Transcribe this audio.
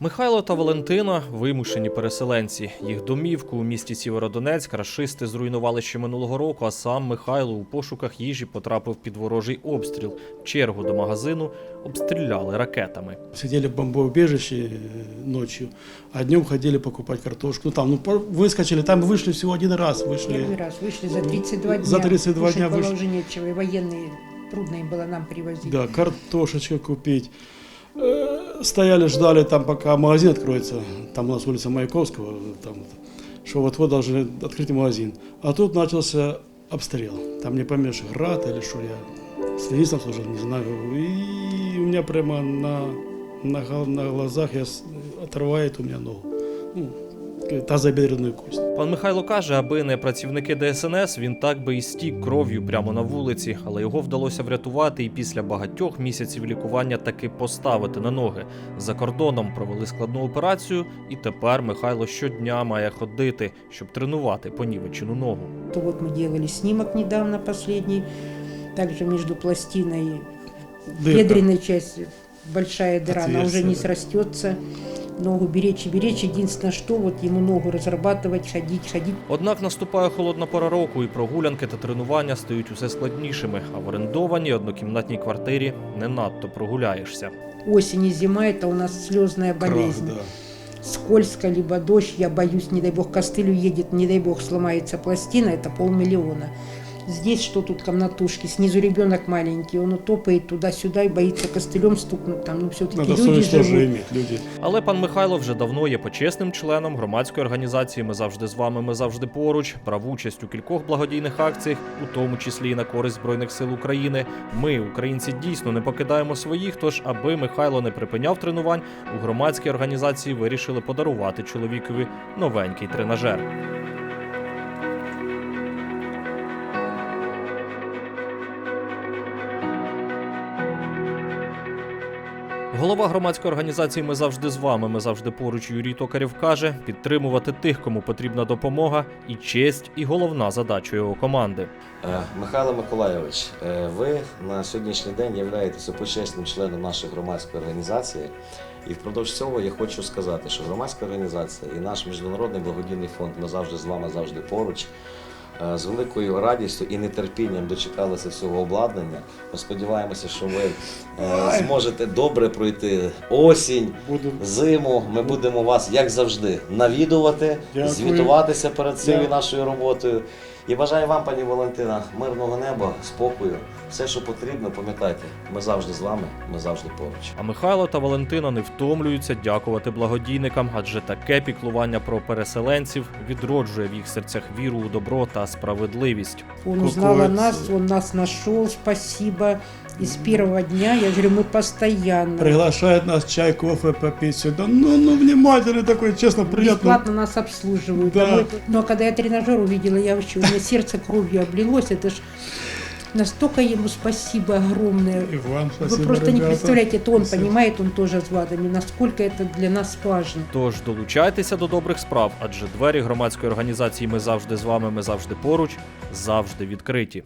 Михайло та Валентина вимушені переселенці. Їх домівку у місті Сєвєродонецьк рашисти зруйнували ще минулого року, а сам Михайло у пошуках їжі потрапив під ворожий обстріл. Чергу до магазину обстріляли ракетами. Сидели в бомбоубежище э, ночью, а днем ходили покупать картошку. Ну там, ну по- выскочили, там вышли всего один раз, Первый вышли. раз вышли за 32 дня. За 32 Кушать дня было вышли. уже нечего, и военные трудно им было нам привозить. Да, картошечка купить. Э, Стояли, ждали там, пока магазин откроется. Там у нас улица Маяковского, там, вот, что вот-вот должны открыть магазин. А тут начался обстрел. Там не поймешь, град или что я. Связистом служил, не знаю. И у меня прямо на, на, гол- на глазах я, с- отрывает у меня ногу. Ну, тазобедренную кость. Пан Михайло каже, аби не працівники ДСНС, він так би і стік кров'ю прямо на вулиці, але його вдалося врятувати і після багатьох місяців лікування таки поставити на ноги. За кордоном провели складну операцію, і тепер Михайло щодня має ходити, щоб тренувати понівечену ногу. То вот мы делали снимок недавно последний, также между пластиной и Дырка. бедренной частью большая дыра, она уже не Отверстие, да. срастется. Ногу беречь и беречь. Единственное, что вот ему ногу разрабатывать, ходить, ходить. Однак наступає холодна пора року, і прогулянки та тренування стають усе складнішими. А в орендованій однокімнатній квартирі не надто прогуляєшся. Осень и зима – это у нас слезная Крах, болезнь. да. скользко, либо дождь, я боюсь, не дай бог, костыль уедет, не дай бог, сломается пластина, это полмиллиона. Здесь что тут комнатушки, снизу ребенок маленький, он топает туда-сюда и боится костылем стукнуть там, ну все-таки Надо люди совесть тоже живут. иметь, люди. Але пан Михайло вже давно є почесним членом громадської організації Ми завжди з вами, ми завжди поруч. Брав участь у кількох благодійних акціях, у тому числі і на користь збройних сил України. Ми, українці, дійсно не покидаємо своїх. Тож, аби Михайло не припиняв тренувань, у громадській організації вирішили подарувати чоловікові новенький тренажер. Голова громадської організації Ми завжди з вами. Ми завжди поруч. Юрій Токарєв каже, підтримувати тих, кому потрібна допомога, і честь, і головна задача його команди. Е, Михайло Миколайович, е, ви на сьогоднішній день являєтеся почесним членом нашої громадської організації. І впродовж цього я хочу сказати, що громадська організація і наш міжнародний благодійний фонд Ми завжди з вами завжди поруч. Е, З великою радістю і нетерпінням дочекалися цього обладнання. Ми сподіваємося, що ви е, зможете добре пройти осінь, Буду зиму. Ми будемо вас, як завжди, навідувати, Дякую. звітуватися перед цією нашою роботою. І бажаю вам, пані Валентина, мирного неба, спокою. Все, що потрібно, пам'ятайте, ми завжди з вами, ми завжди поруч. А Михайло та Валентина не втомлюються дякувати благодійникам, адже таке піклування про переселенців відроджує в їх серцях віру у добро та справедливість. Он узнал о Какой нас, ц- он нас нашел, спасибо. И с первого дня, я говорю, мы постоянно. приглашает нас чай, кофе попить сюда. Ну, ну, внимательный такой, честно, приятно. Бесплатно нас обслуживают. Да. А мы- Но когда я тренажер увидела, я вообще, у меня сердце кровью облилось. Это ж настолько ему спасибо огромное. И вам спасибо, Вы просто не ребята. представляете, это он Спасибо. понимает, он тоже с ВАДами, насколько это для нас важно. Тож долучайтеся до добрих справ, адже двері громадської організації Ми завжди з вами, ми завжди поруч, завжди відкриті.